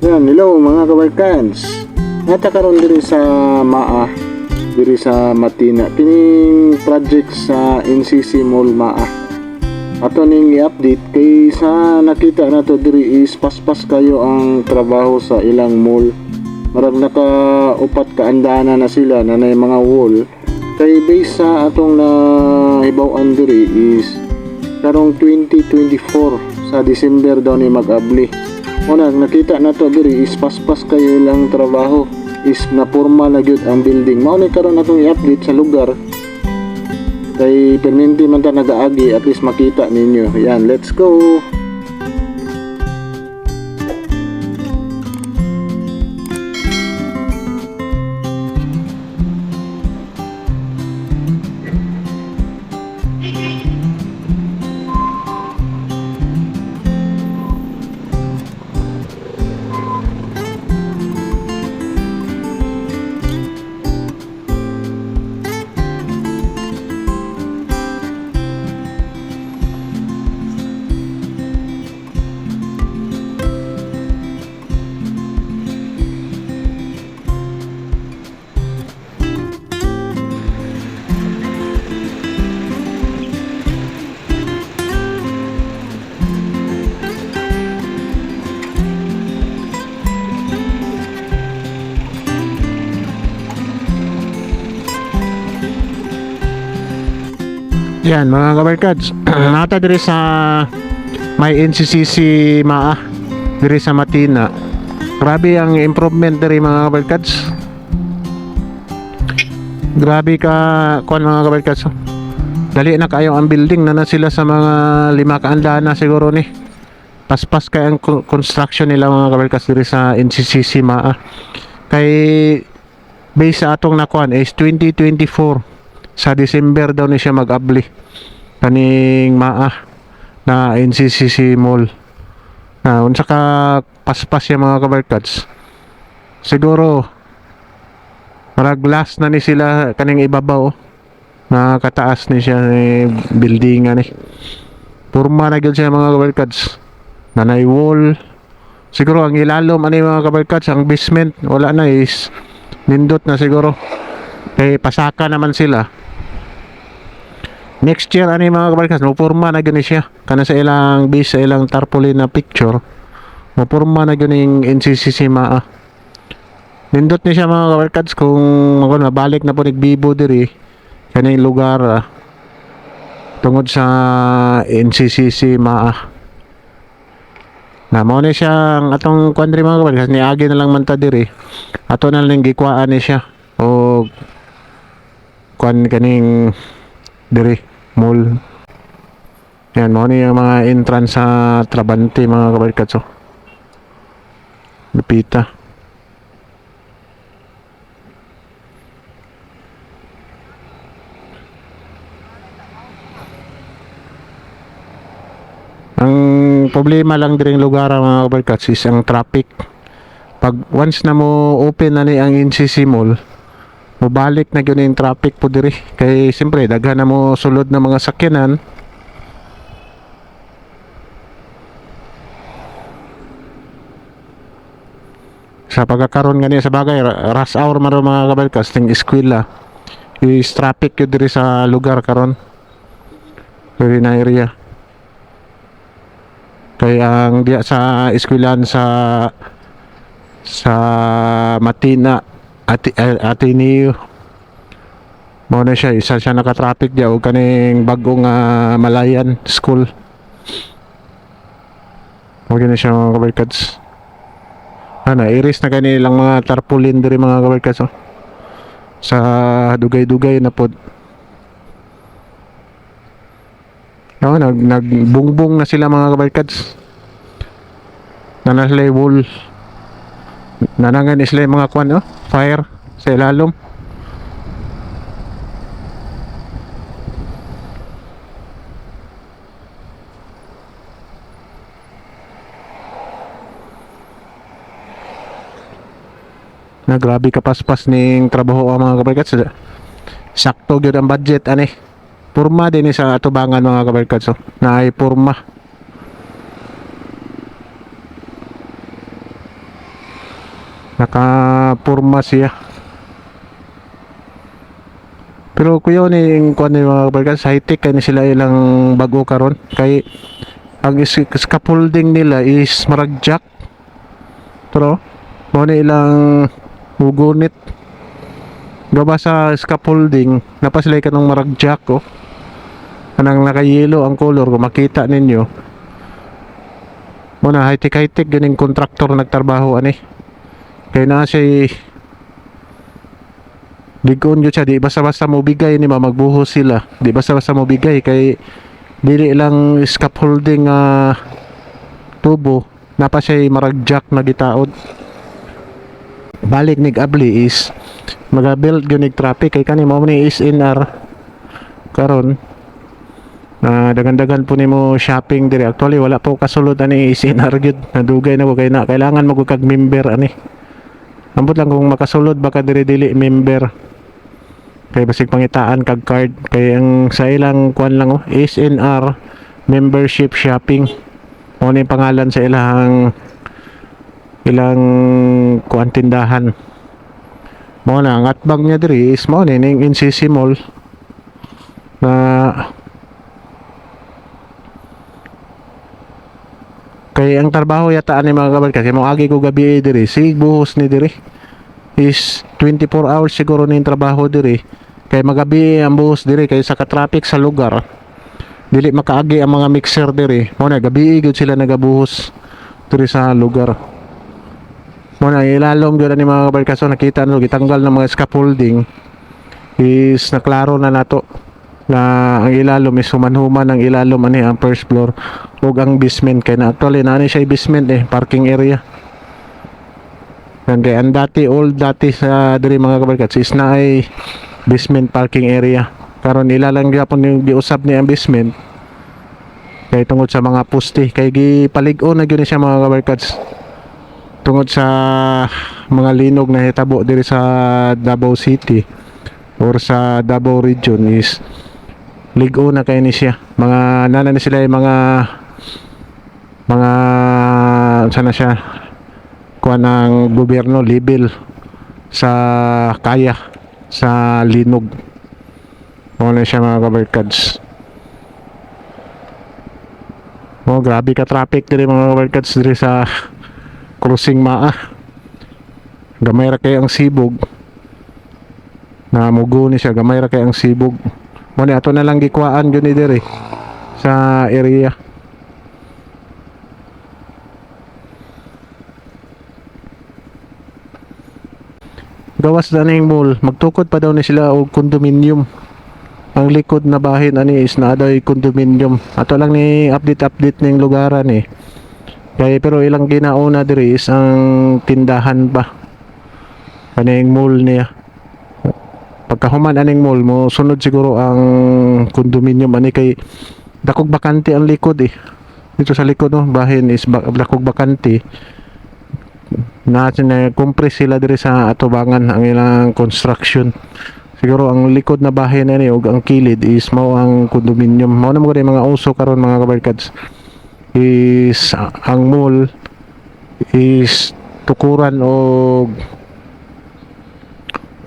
Yan, hello mga kabarkans. Nata karon diri sa Maa, diri sa Matina. Kining project sa NCC Mall Maa. Ato ning i-update kay sa nakita na to diri is paspas kayo ang trabaho sa ilang mall. Marag naka upat ka andana na sila na nay mga wall. Kay base sa atong na hibaw-an diri is karong 2024 sa December daw ni mag-abli. Una, nakita na to diri is paspas kayo lang trabaho is na formal na gyud ang building. Mao ni karon atong i-update sa lugar. Kay perminti man ta nagaagi at least makita ninyo. Yan, let's go. Yan mga kabarkads, nata diri sa may NCCC Maa diri sa Matina. Grabe ang improvement diri mga kabarkads. Grabe ka kuan mga kabarkads. Dali na kayo ang building na na sila sa mga lima ka andana siguro ni. Paspas kay ang co- construction nila mga kabarkads diri sa NCCC Maa. Kay base sa atong nakuan is 2024 sa December daw ni siya mag-abli. Kaning maa na NCCC Mall. Na unsa ka paspas yung mga kabarkads siguro marag last na ni sila kaning ibabaw na kataas ni siya ni building ni purma na gyud siya mga kabarkads. Nanay wall. Siguro ang ilalom ani mga kabarkads ang basement wala na is nindot na siguro. Kay pasaka naman sila next year ani mga kabarkas? Mupurma na gani siya. Kana sa ilang base sa ilang tarpaulin na picture mupurma na gani yung NCCC maa nindot ni siya mga kabarkads kung ako mabalik na po nagbibo diri kaning lugar ah, tungod sa NCCC maa na mo ni siya ang atong diri mga kabarkas ni agi na lang man ta diri. Ato na lang gikwaan ni siya. O kuan kaning diri mall. Yan mo yung mga entrance sa Trabante mga kabarkats oh. Lupita. Ang problema lang din lugar mga kabarkats is ang traffic. Pag once na mo open na ni ang NCC Mall mubalik na gyud yung traffic po diri. Kay siyempre daghan na mo sulod na mga sakyanan. Sa pagkakaroon gani sa bagay rush hour man mga kabalkas ting eskwela is traffic yun diri sa lugar karon diri na area. Kay ang diya sa eskwelahan sa sa Matina Ati, uh, Ateneo mo na siya isa siya naka-traffic diya og kaning bagong ah, Malayan School. Mo na siya mga kabarkads. Ano iris na kanilang mga tarpaulin diri mga kabarkads oh. sa dugay-dugay na pod. No, nag nagbungbong na sila mga kabarkads. Na nasa wall nanangan yung mga kwan oh, fire sa ilalom. Na grabe kapaspas ning trabaho ang mga kabarkats sakto gyud ang budget ani. Purma din sa atubangan mga kabarkats oh, na ay Nakapurma siya. Pero kuya ni yung kuan ni mga kabarkas, high tech kani sila ilang bago karon kay ang scaffolding nila is maragjack. Pero mo na ilang mugunit. Gaba sa scaffolding, napasilay ka ng maragjack oh. Anang nakayelo ang color kung makita ninyo. Muna high tech high tech ganing kontraktor nagtrabaho ani. Kaya na siya Digon yun siya, di basta-basta mo bigay ni ma magbuhos sila. Di basta-basta mo bigay kay dili lang scaffolding ah tubo. Napa siya maragjack na gitaod. Balik nig abli is magabuild gyud nig traffic. Kay kani mao ni is NR karon. Na dagan-dagan po nimo shopping dire actually wala po kasulod ani is NR gyud nadugay na kay na kailangan mo kag member ani ambot lang kung makasulod baka dire dili member. Kay basig pangitaan kag card. Kay ang sa ilang kuan lang oh SNR membership shopping. Mo ni pangalan sa ilang ilang kuan tindahan. Mo na ang atbang niya diri is mo ni ning NCC Mall na kay ang trabaho yata ani mga kabal kasi mo agi ko gabi diri. Si buhos ni diri. Is 24 hours siguro ning trabaho diri. Kay magabi ang buhos diri kay sa ka-traffic sa lugar dili makaagi ang mga mixer diri. Mo na gabi gyud sila nagabuhos diri sa lugar. Mo na ilalom gyud ni mga barkaso nakita no gitanggal ng mga scaffolding. Is naklaro na nato na ang ilalom is human-human ang ilalom ani ang first floor ug ang basement kay na actually na siya basement eh parking area kay ang dati old dati sa diri mga kabarkats is na ay basement parking area. Karon ilalang gyapon yung giusab ni ang basement. Kay tungod sa mga puste kay gipalig-o na gyud ni siya mga kabarkats. Tungod sa mga linog na hitabo diri sa Davao City or sa Davao region is ligo na kay ni siya. Mga nana ni sila yung mga mga sana siya? Kuha ng gobyerno level sa kaya sa linog. Mo na siya mga kabarkads. Oh grabe ka traffic diri mga kabarkads diri sa crossing maa. Gamay ra kay ang sibog. Na mugo ni siya gamay ra kay ang sibog mo ni ato na lang gikuhaan gyud ni diri sa area. Gawas na ning mall. Magtukod pa daw ni sila og condominium. Ang likod na bahin ani is na daw condominium. Ato lang ni update update ning lugaran eh. Kaya pero ilang ginauna diri is ang tindahan pa kaning mall niya pagkahuman aning mall mo sunod siguro ang condominium ani kay dakog bakante ang likod eh. Dito sa likod no bahin is ba- dakog bakante. Na na compress sila diri sa atubangan ang ilang construction. Siguro ang likod na bahay na ni ug ang kilid is mao ang condominium. Mao na mo gani mga uso karon mga kabarkads. Is ang mall is tukuran og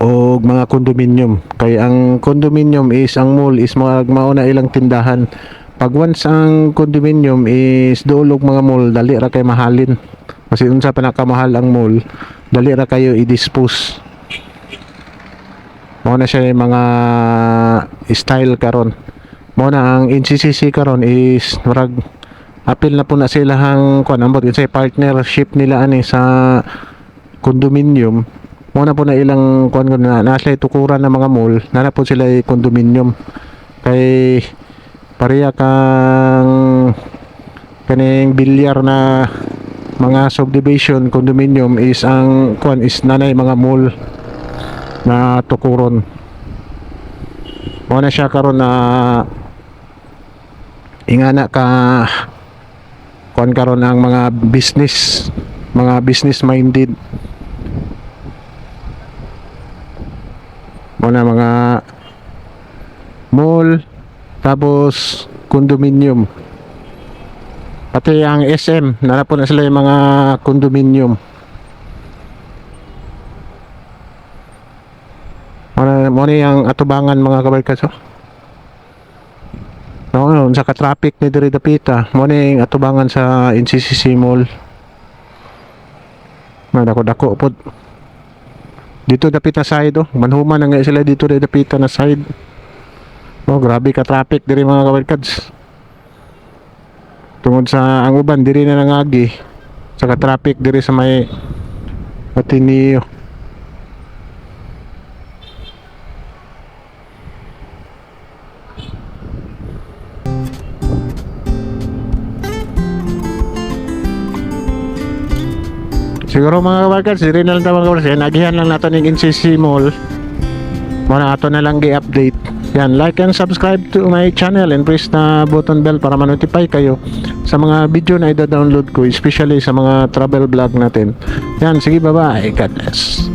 og mga condominium kay ang condominium is ang mall is mga mao na ilang tindahan. Pag once ang condominium is duolog mga mall dali ra kay mahalin. Kasi unsa pa nakamahal ang mall dali ra kayo i-dispose. Mo na siya yung mga style karon. Mo na ang NCCC karon is murag apil na po na sila hang kuan ambot partnership nila ani sa condominium mo na po na ilang kuan ko na nasa tukuran ng mga mall na po sila yung condominium. Kay pareha kang kaning bilyar na mga subdivision condominium is ang kuan is nanay mga mall na tukuron. Mo na siya karon na ingana ka kuan karon ang mga business mga business minded Una mga mall, tapos condominium. Pati ang SM, nanapon na sila yung mga condominium. Muna, muna yung atubangan mga kabarkaso. No, no, sa ka-traffic ni Diri Dapita, muna yung atubangan sa NCCC Mall. Nadako-dako po. Dito dapit na side oh, manhuman na nga sila dito diri dapita na side. Oh, grabe ka traffic diri mga kabarkads. Tungod sa ang uban diri na nangagi. Sa ka-traffic diri sa may Ateneo. Siguro mga kabarkads, diri na lang tayo mga kabarkads. Yan, agihan lang nato ng NCC Mall. Muna ato na lang gi-update. Yan, like and subscribe to my channel and press na button bell para ma-notify kayo sa mga video na ida-download ko, especially sa mga travel vlog natin. Yan, sige bye-bye. God bless.